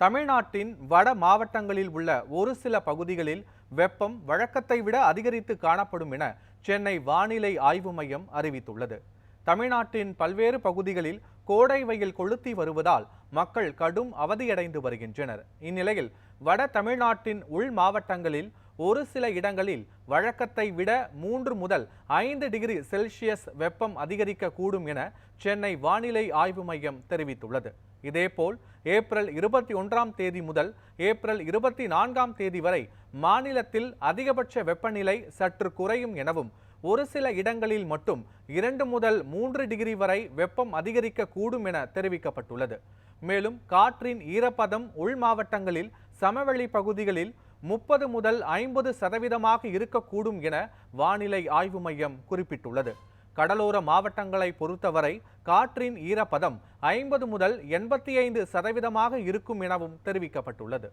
தமிழ்நாட்டின் வட மாவட்டங்களில் உள்ள ஒரு சில பகுதிகளில் வெப்பம் வழக்கத்தை விட அதிகரித்து காணப்படும் என சென்னை வானிலை ஆய்வு மையம் அறிவித்துள்ளது. தமிழ்நாட்டின் பல்வேறு பகுதிகளில் கோடை வெயில் கொளுத்தி வருவதால் மக்கள் கடும் அவதியடைந்து வருகின்றனர். இந்நிலையில் வட தமிழ்நாட்டின் உள் மாவட்டங்களில் ஒரு சில இடங்களில் வழக்கத்தை விட மூன்று முதல் ஐந்து டிகிரி செல்சியஸ் வெப்பம் அதிகரிக்க கூடும் என சென்னை வானிலை ஆய்வு மையம் தெரிவித்துள்ளது. இதேபோல் ஏப்ரல் இருபத்தி ஒன்றாம் தேதி முதல் ஏப்ரல் இருபத்தி நான்காம் தேதி வரை மாநிலத்தில் அதிகபட்ச வெப்பநிலை சற்று குறையும் எனவும் ஒரு சில இடங்களில் மட்டும் இரண்டு முதல் மூன்று டிகிரி வரை வெப்பம் அதிகரிக்க கூடும் என தெரிவிக்கப்பட்டுள்ளது. மேலும் காற்றின் ஈரப்பதம் உள் மாவட்டங்களில் சமவெளி பகுதிகளில் முப்பது முதல் ஐம்பது சதவீதமாக இருக்கக்கூடும் என வானிலை ஆய்வு மையம் குறிப்பிட்டுள்ளது. கடலோர மாவட்டங்களை பொறுத்தவரை காற்றின் ஈரப்பதம் ஐம்பது முதல் எண்பத்தி ஐந்து சதவீதமாக இருக்கும் எனவும் தெரிவிக்கப்பட்டுள்ளது.